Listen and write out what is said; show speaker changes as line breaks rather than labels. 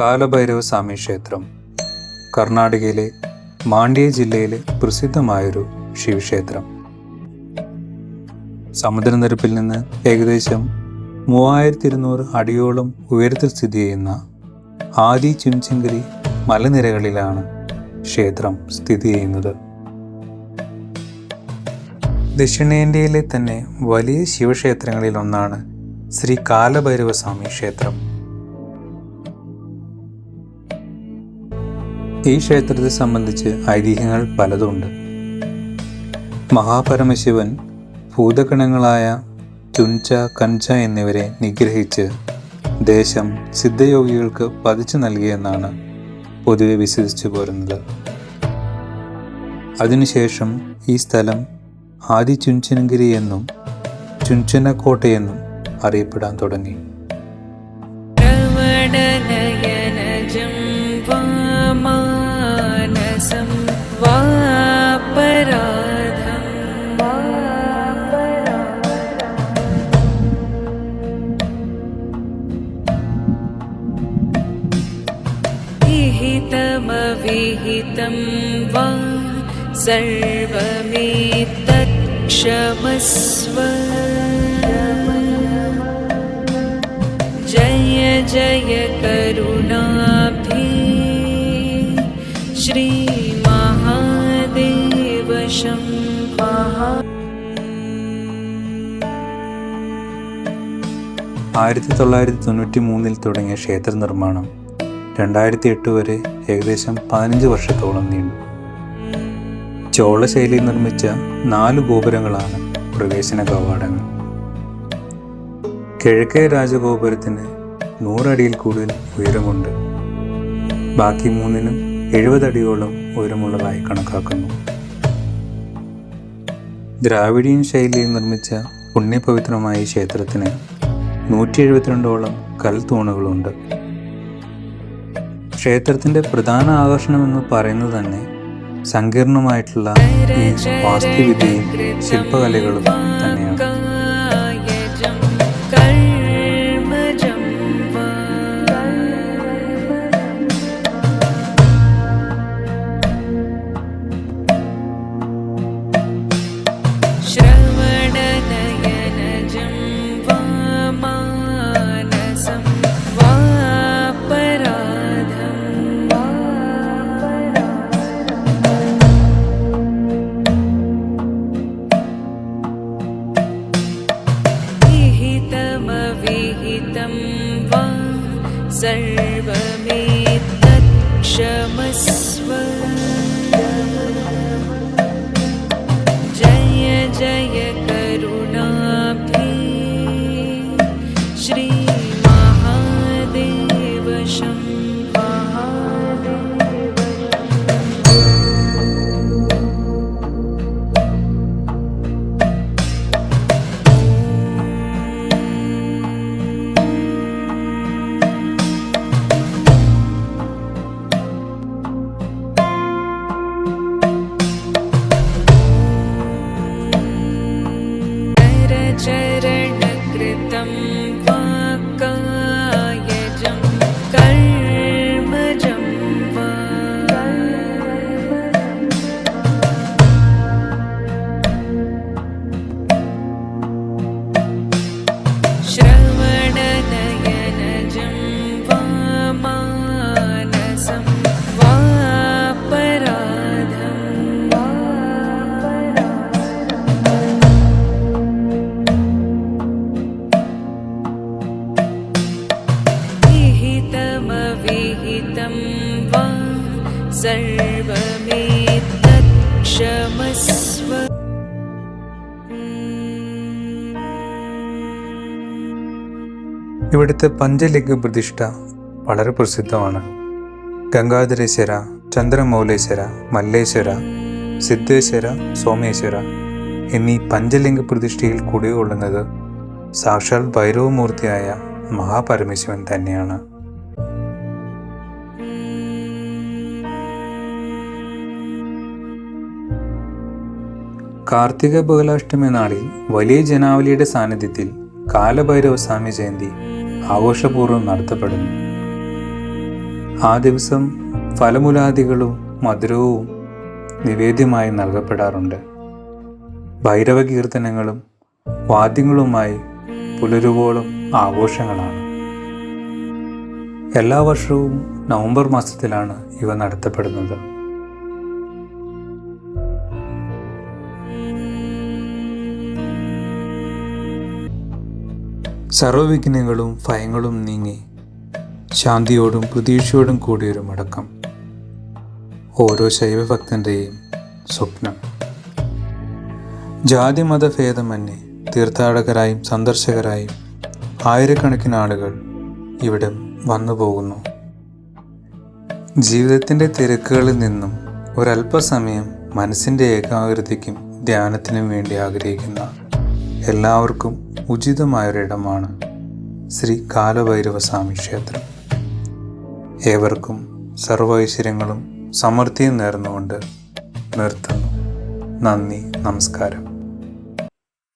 കാലഭൈരവ സ്വാമി ക്ഷേത്രം കർണാടകയിലെ മാണ്ഡ്യ ജില്ലയിലെ പ്രസിദ്ധമായൊരു ശിവക്ഷേത്രം. സമുദ്രനിരപ്പിൽ നിന്ന് ഏകദേശം മൂവായിരത്തി ഇരുന്നൂറ് അടിയോളം ഉയരത്തിൽ സ്ഥിതി ചെയ്യുന്ന ആദി ചിംചിങ്കരി മലനിരകളിലാണ് ക്ഷേത്രം സ്ഥിതി ചെയ്യുന്നത്. ദക്ഷിണേന്ത്യയിലെ തന്നെ വലിയ ശിവക്ഷേത്രങ്ങളിൽ ഒന്നാണ് ശ്രീ കാലഭൈരവ സ്വാമി ക്ഷേത്രം ഈ ക്ഷേത്രത്തെ സംബന്ധിച്ച് ഐതിഹ്യങ്ങൾ പലതുണ്ട്. മഹാപരമശിവൻ ഭൂതഗണങ്ങളായ ചുൻച കഞ്ച എന്നിവരെ നിഗ്രഹിച്ച് ദേശം സിദ്ധയോഗികൾക്ക് പതിച്ചു നൽകിയെന്നാണ് പൊതുവെ വിശ്വസിച്ചു പോരുന്നത്. അതിനുശേഷം ഈ സ്ഥലം ആദി ചുഞ്ചനഗിരി എന്നും ചുഞ്ചനക്കോട്ടയെന്നും അറിയപ്പെടാൻ തുടങ്ങി.
विहितमविहितं वा सर्वमेतत्क्षमस्व जय जय करुणाभि श्रीमहादेव शम्भः
ആയിരത്തി തൊള്ളായിരത്തി തൊണ്ണൂറ്റി മൂന്നിൽ തുടങ്ങിയ ക്ഷേത്ര നിർമ്മാണം രണ്ടായിരത്തി എട്ട് വരെ ഏകദേശം പതിനഞ്ച് വർഷത്തോളം നീണ്ടു. ചോള ശൈലിയിൽ നിർമ്മിച്ച നാല് ഗോപുരങ്ങളാണ് പ്രവേശന കവാടങ്ങൾ. കിഴക്കേ രാജഗോപുരത്തിന് നൂറടിയിൽ കൂടുതൽ ഉയരമുണ്ട്. ബാക്കി മൂന്നിനും എഴുപതടിയോളം ഉയരമുള്ളതായി കണക്കാക്കുന്നു. ദ്രാവിഡിയൻ ശൈലിയിൽ നിർമ്മിച്ച പുണ്യപവിത്രമായ ക്ഷേത്രത്തിന് നൂറ്റി എഴുപത്തിരണ്ടോളം കൽത്തൂണുകളുണ്ട്. ക്ഷേത്രത്തിന്റെ പ്രധാന ആകർഷണം എന്ന് പറയുന്നത് തന്നെ സങ്കീർണമായിട്ടുള്ള ഈ വാസ്തുവിദ്യയും ശില്പകലകളും തന്നെയാണ്.
在
ഇവിടുത്തെ പഞ്ചലിംഗ പ്രതിഷ്ഠ വളരെ പ്രസിദ്ധമാണ്. ഗംഗാധരേശ്വര ചന്ദ്രമൗലേശ്വര മല്ലേശ്വര സിദ്ധേശ്വര സോമേശ്വര എന്നീ പഞ്ചലിംഗ പ്രതിഷ്ഠയിൽ കുടികൊള്ളുന്നത് സാക്ഷാൽ ഭൈരവമൂർത്തിയായ മഹാപരമേശ്വരൻ തന്നെയാണ്. കാർത്തിക ബഹുലാഷ്ടമി നാളിൽ വലിയ ജനാവലിയുടെ സാന്നിധ്യത്തിൽ കാലഭൈരവ സ്വാമി ജയന്തി ആഘോഷപൂർവം നടത്തപ്പെടുന്നു. ആ ദിവസം ഫലമുലാദികളും മധുരവും നിവേദ്യമായി നൽകപ്പെടാറുണ്ട്. ഭൈരവ കീർത്തനങ്ങളും വാദ്യങ്ങളുമായി പുലരുവോളം ആഘോഷങ്ങളാണ്. എല്ലാ വർഷവും നവംബർ മാസത്തിലാണ് ഇവ നടത്തപ്പെടുന്നത്. സർവവിഘ്നങ്ങളും ഭയങ്ങളും നീങ്ങി ശാന്തിയോടും പ്രതീക്ഷയോടും കൂടിയൊരു മടക്കം. ഓരോ ശൈവഭക്തന്റെയും സ്വപ്നം. ജാതി മതഭേദമന്യേ തീർത്ഥാടകരായും സന്ദർശകരായും ആയിരക്കണക്കിന് ആളുകൾ ഇവിടെ വന്നു പോകുന്നു. ജീവിതത്തിന്റെ തിരക്കുകളിൽ നിന്നും ഒരല്പസമയം മനസ്സിന്റെ ഏകാഗ്രതയ്ക്കും ധ്യാനത്തിനും വേണ്ടി ആഗ്രഹിക്കുന്ന എല്ലാവർക്കും ഉചിതമായൊരിടമാണ് ശ്രീ കാലഭൈരവസ്വാമി ക്ഷേത്രം. ഏവർക്കും സർവൈശ്വര്യങ്ങളും സമൃദ്ധിയും നേർന്നുകൊണ്ട് നിർത്തുന്നു. നന്ദി നമസ്കാരം.